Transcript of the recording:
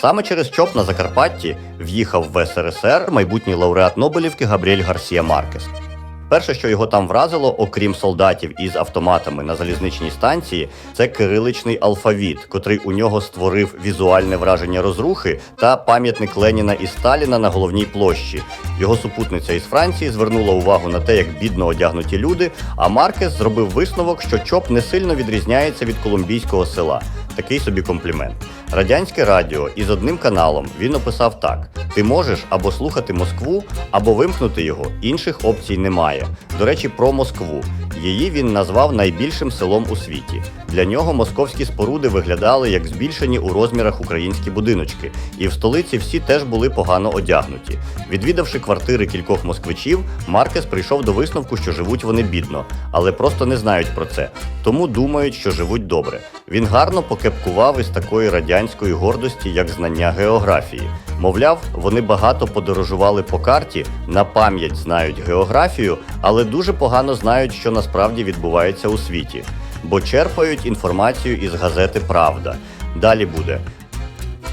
Саме через ЧОП на Закарпатті в'їхав в СРСР майбутній лауреат Нобелівки Габріель Гарсія Маркес. Перше, що його там вразило, окрім солдатів із автоматами на залізничній станції, це кириличний алфавіт, котрий у нього створив візуальне враження розрухи та пам'ятник Леніна і Сталіна на головній площі. Його супутниця із Франції звернула увагу на те, як бідно одягнуті люди. А Маркес зробив висновок, що ЧОП не сильно відрізняється від колумбійського села. Такий собі комплімент. Радянське радіо із одним каналом він описав так: ти можеш або слухати Москву, або вимкнути його. Інших опцій немає. До речі, про Москву. Її він назвав найбільшим селом у світі. Для нього московські споруди виглядали як збільшені у розмірах українські будиночки, і в столиці всі теж були погано одягнуті. Відвідавши квартири кількох москвичів, Маркес прийшов до висновку, що живуть вони бідно, але просто не знають про це, тому думають, що живуть добре. Він гарно покепкував із такої радянської гордості, як знання географії. Мовляв, вони багато подорожували по карті, на пам'ять знають географію, але дуже погано знають, що насправді відбувається у світі, бо черпають інформацію із газети Правда. Далі буде